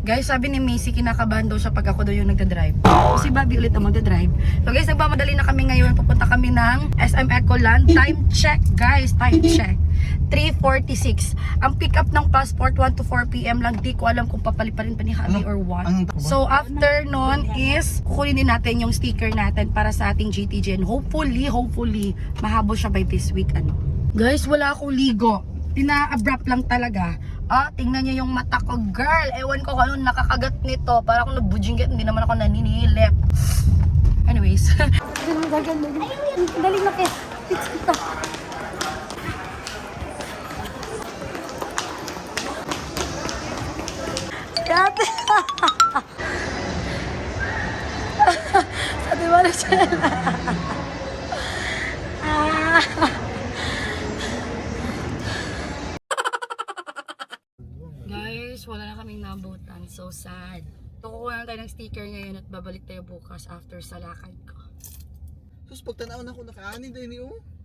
Guys, sabi ni Macy, kinakabahan daw siya pag ako daw yung nagda-drive. Si Bobby ulit ang magda-drive. So guys, nagmamadali na kami ngayon. Pupunta kami ng SM Ecoland. Time check, guys. Time check. 3.46. Ang pick up ng passport 1 to 4 p.m. lang. Di ko alam kung papaliparin pa ni Habi Ano? or what. So after nun is kukunin din natin yung sticker natin para sa ating GTG and hopefully, hopefully, mahabo siya by this week. Ano. Guys, wala akong ligo. Pina-abrupt lang talaga. Ah, tingnan niyo yung mata ko, girl. Ewan ko kung anong nakakagat nito. Para akong nabudjinggit, hindi naman ako naninilip. Anyways. Ganun, ganun, ganun. Dali na kayo. Fix ito. Ate! Sabi mo na. Ah. Guys, wala na kaming nabutan. So sad. Tukuha na tayo ng sticker ngayon at babalik tayo bukas after sa lakad ko. Sus, pagtanaw na ako nakaani din niyo. Mura mag-gizo.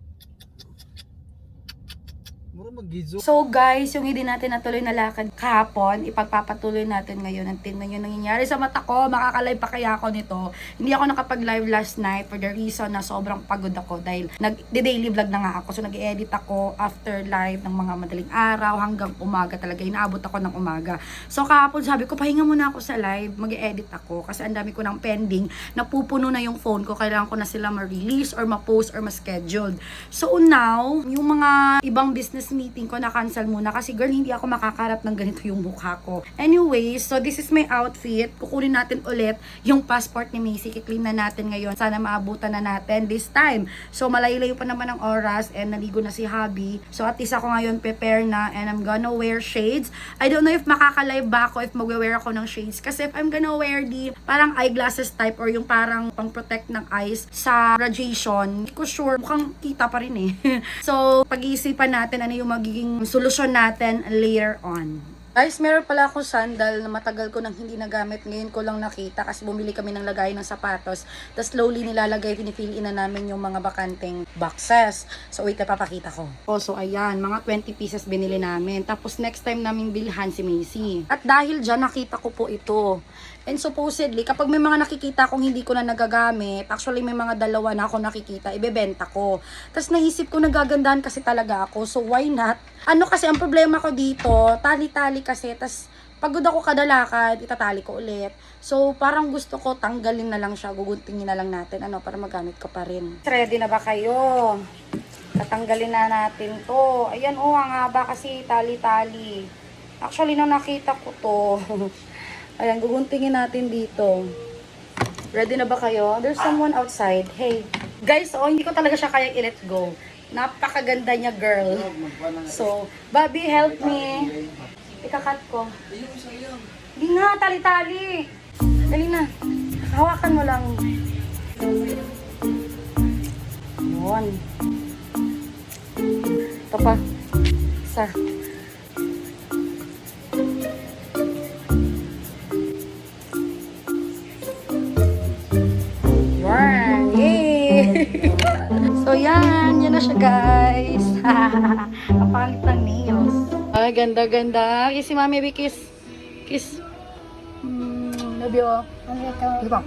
So guys, yung hindi natin natuloy na lakad kahapon, ipagpapatuloy natin ngayon. Ang tingnan nyo nangyayari sa mata ko, makakalive pa kaya ako nito. Hindi ako nakapag-live last night for the reason na sobrang pagod ako dahil nag-daily vlog na nga ako. So nag-edit ako after live ng mga madaling araw hanggang umaga talaga. Inaabot ako ng umaga. So kahapon sabi ko, pahinga muna ako sa live, mag-edit ako kasi ang dami ko ng pending. Napupuno na yung phone ko, kailangan ko na sila ma-release or ma-post or ma-scheduled. So now, yung mga ibang business meeting ko na-cancel muna kasi girl, hindi ako makakarap ng ganito yung mukha ko. Anyways, so this is my outfit. Kukunin natin ulit yung passport ni Macy. Kiklaim na natin ngayon. Sana maabutan na natin this time. So malayo-layo pa naman ang oras and naligo na si Habi. So at least ako ngayon prepare na and I'm gonna wear shades. I don't know if makaka-live ba ako if magwe-wear ako ng shades. Kasi if I'm gonna wear the parang eyeglasses type or yung parang pang-protect ng eyes sa radiation, hindi ko sure. Mukhang kita pa rin eh. so pag-iisipan natin ano yung magiging solusyon natin later on. Guys, meron pala akong sandal na matagal ko nang hindi nagamit. Ngayon ko lang nakita kasi bumili kami ng lagay ng sapatos. Tapos slowly nilalagay, pinipiliin na namin yung mga bakanteng boxes. So wait, papakita ko. Oh, so ayan, mga 20 pieces binili namin. Tapos next time namin bilhan si Macy. At dahil dyan, nakita ko po ito. And supposedly, kapag may mga nakikita akong hindi ko na nagagamit, actually may mga dalawa na ako nakikita, ibebenta ko. Tapos naisip ko nagagandahan kasi talaga ako, so why not? Ano kasi ang problema ko dito, tali-tali kasi, tas pagod ako kada lakad, itatali ko ulit. So parang gusto ko tanggalin na lang siya, guguntingin na lang natin, ano, para magamit ko pa rin. Ready na ba kayo? Tatanggalin na natin to. Ayan, oh, ang haba kasi tali-tali. Actually, nung nakita ko to, Ayan, guguntingin natin dito. Ready na ba kayo? There's someone outside. Hey. Guys, oh, hindi ko talaga siya kaya i-let go. Napakaganda niya, girl. So, Bobby, help me. Ikakat ko. Hindi nga, tali-tali. Dali na. Hawakan mo lang. Yun. Ito pa. Isa. Siya guys. Ang pangit ng nails. Ay, ganda, ganda. Kiss si Mami, Bi, kiss. Kiss. Mm, love you. Ito? Di ba?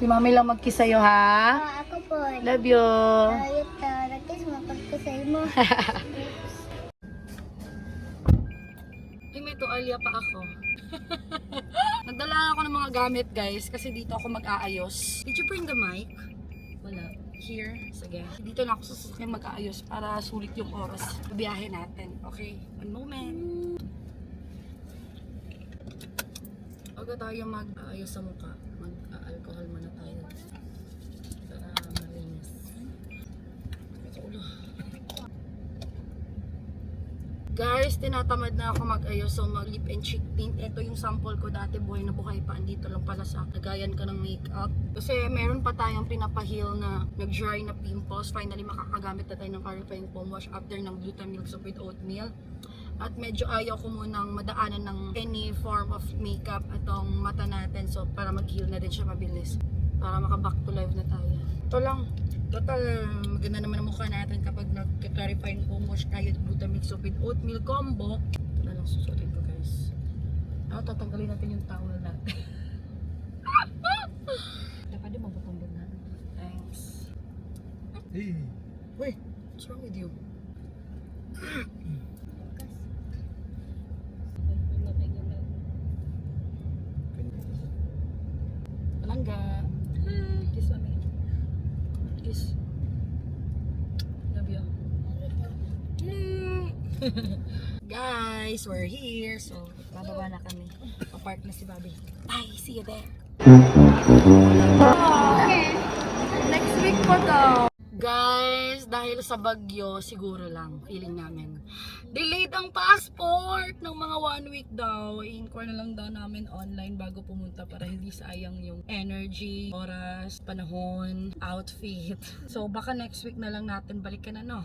Si Mami lang mag-kiss sa'yo, ha? Ah, ako po. Love you. Ayot ka. Nagkis mo pagkasay mo. Ay, may tuwalya pa ako. Nagdala ako ng mga gamit, guys, kasi dito ako mag-aayos. Did you bring the mic? Here. Sige. Dito na ako sa sasakyan mag-aayos para sulit yung oras. Biyahe natin. Okay. One moment. Bago tayo mag-aayos sa mukha, mag-alcohol muna tayo. Para malinis. Guys, tinatamad na ako mag-ayos so mag lip and cheek tint. Ito yung sample ko dati buhay na buhay pa. Andito lang pala sa lagayan ka ng makeup. Kasi meron pa tayong pinapahil na nag-dry na pimples. Finally, makakagamit na tayo ng clarifying foam wash after ng glutamilk soup with oatmeal. At medyo ayaw ko munang madaanan ng any form of makeup atong mata natin. So, para mag-heal na din siya mabilis. Para maka-back to life na tayo. Ito lang. Total, maganda naman ang mukha natin kapag nag-clarify ng foam wash tayo at glutamate soap with oatmeal combo. Ito na lang susutin ko guys. tatanggalin natin yung towel natin. Dapat din mabutong na. Thanks. Hey. Wait, what's wrong with you? Palangga. Kiss mami. Kiss. Love you. Guys, we're here. So, bababa na kami. Papark na si Bobby. Bye, see you there. Next week po to. Dahil sa bagyo, siguro lang, feeling namin. Delayed ang passport ng mga one week daw. I-inquire na lang daw namin online bago pumunta para hindi sayang yung energy, oras, panahon, outfit. So, baka next week na lang natin balikan ano.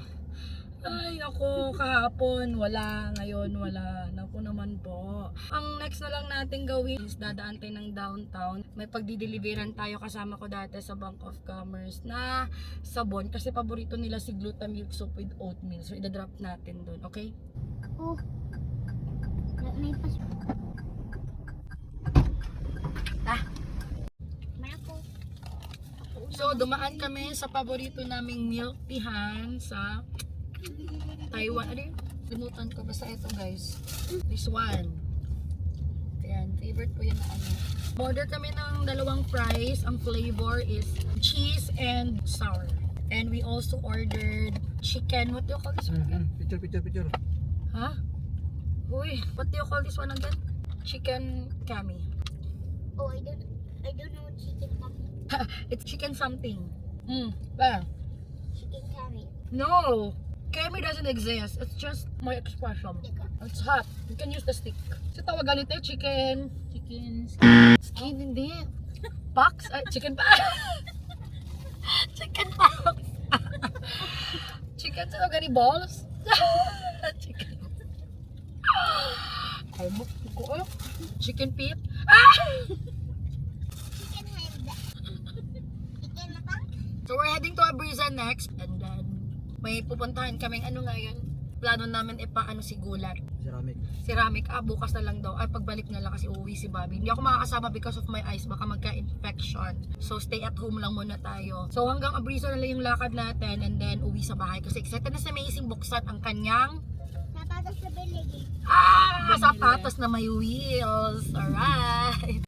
Ay, naku, kahapon, wala. Ngayon, wala. Naku naman po. Ang next na lang natin gawin is dadaan tayo ng downtown. May pagdideliveran tayo kasama ko dati sa Bank of Commerce na sabon. Kasi paborito nila si Glutamilk soup with oatmeal. So, idadrop natin doon, okay? Ako. Pas... Ah. May ako. So, dumaan kami sa paborito naming milk teahan sa Taiwan. Ano yun? Limutan ko. Basta ito guys. This one. Ayan. Favorite ko yan na ano. Order kami ng dalawang fries. Ang flavor is cheese and sour. And we also ordered chicken. What do you call this one again? Picture, picture, picture. Huh? Uy, what do you call this one again? Chicken kami. Oh, I don't... I don't know chicken kami. It's chicken something. Mm. Well, Chicken kami. No! Kemi doesn't exist. It's just my expression. It's hot. You can use the stick. Sa tawagan nito, chicken. Chicken. Skin, hindi. Pox? Ay, chicken pa. chicken pox. chicken sa tawagan balls. chicken. Ay, mo ko. oh. Chicken pit. Ah! Chicken head. Chicken? So we're heading to Abriza next and may pupuntahan kaming ano ngayon. Plano namin ipaano si Gulat. Ceramic. Ceramic, ah, bukas na lang daw. Ay, pagbalik na lang kasi uuwi si Bobby. Hindi ako makakasama because of my eyes. Baka magka-infection. So, stay at home lang muna tayo. So, hanggang Abriza na lang yung lakad natin and then uwi sa bahay. Kasi excited na si Maising buksan ang kanyang Napatas sa bilig. ah, sapatos na may wheels. Alright.